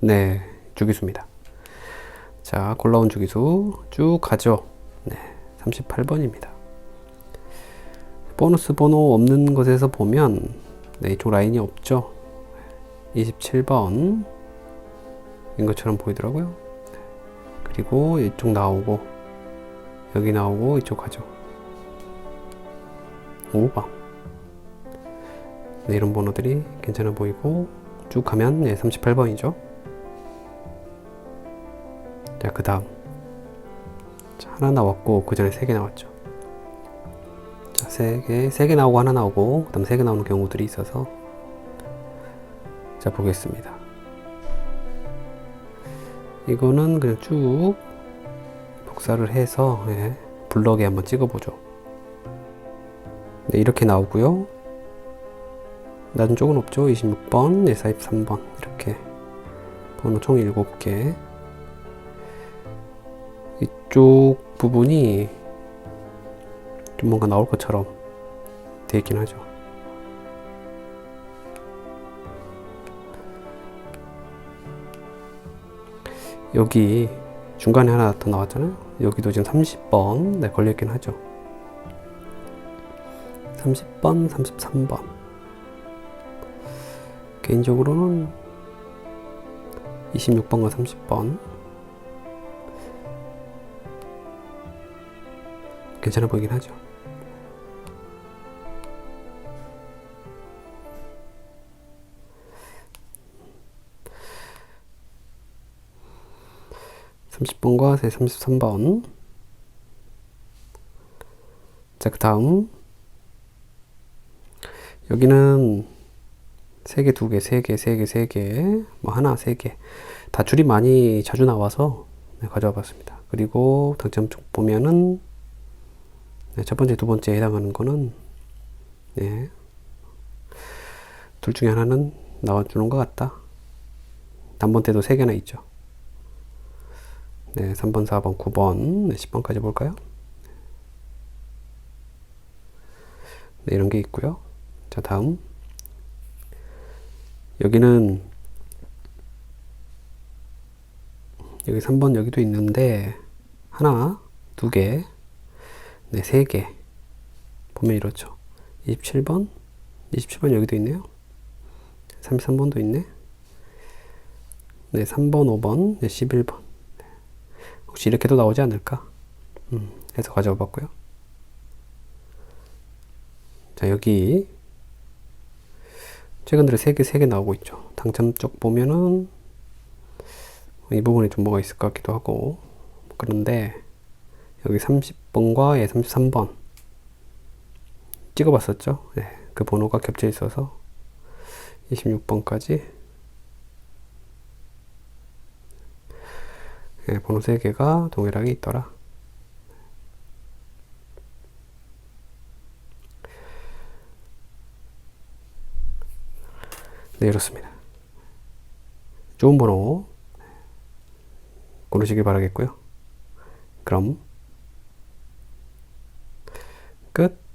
네, 주기수입니다. 자, 골라온 주기수 쭉 가죠. 네, 38번입니다. 보너스 번호 없는 것에서 보면 네, 이쪽 라인이 없죠. 27번 인 것처럼 보이더라고요. 그리고 이쪽 나오고 여기 나오고 이쪽 가죠. 5번 네, 이런 번호들이 괜찮아 보이고 쭉 가면 네, 38번이죠. 자, 그 다음. 자, 하나 나왔고, 그 전에 세 개 나왔죠. 자, 세 개, 세 개 나오고 하나 나오고, 그 다음 세 개 나오는 경우들이 있어서. 자, 보겠습니다. 이거는 그냥 쭉 복사를 해서, 예, 블럭에 한번 찍어보죠. 네, 이렇게 나오고요. 낮은 쪽은 없죠. 26번, 네, 43번. 이렇게. 번호 총 7개. 이쪽 부분이 좀 뭔가 나올 것처럼 되어 있긴 하죠. 여기 중간에 하나 더 나왔잖아요. 여기도 지금 30번 네, 걸려있긴 하죠. 30번, 33번. 개인적으로는 26번과 30번 괜찮아 보이긴 하죠. 삼십 번과 삼십삼 번. 자, 그 다음. 여기는 세 개, 두 개, 세 개, 세 개, 세 개, 뭐 하나, 세 개. 다 줄이 많이 자주 나와서 네, 가져와 봤습니다. 그리고 당점 쪽 보면은 네, 첫 번째, 두 번째에 해당하는 거는 네, 둘 중에 하나는 나와주는 것 같다. 단번 때도 세 개나 있죠. 네, 3번, 4번, 9번, 네, 10번까지 볼까요? 네, 이런 게 있고요. 자, 다음. 여기는 여기 3번 여기도 있는데 하나, 두 개, 네, 세 개. 보면 이렇죠. 27번, 27번 여기도 있네요. 33번도 있네. 네, 3번, 5번, 네, 11번. 혹시 이렇게도 나오지 않을까? 음, 해서 가져와 봤고요. 자, 여기 최근 들어 3개, 3개 나오고 있죠. 당첨 쪽 보면은 이 부분에 좀 뭐가 있을 것 같기도 하고 그런데 여기 30 번과 예, 33번 찍어봤었죠. 예, 그 번호가 겹쳐 있어서 26번까지 예, 번호 3개가 동일하게 있더라. 네, 이렇습니다. 좋은 번호 고르시길 바라겠고요. 그럼 끝.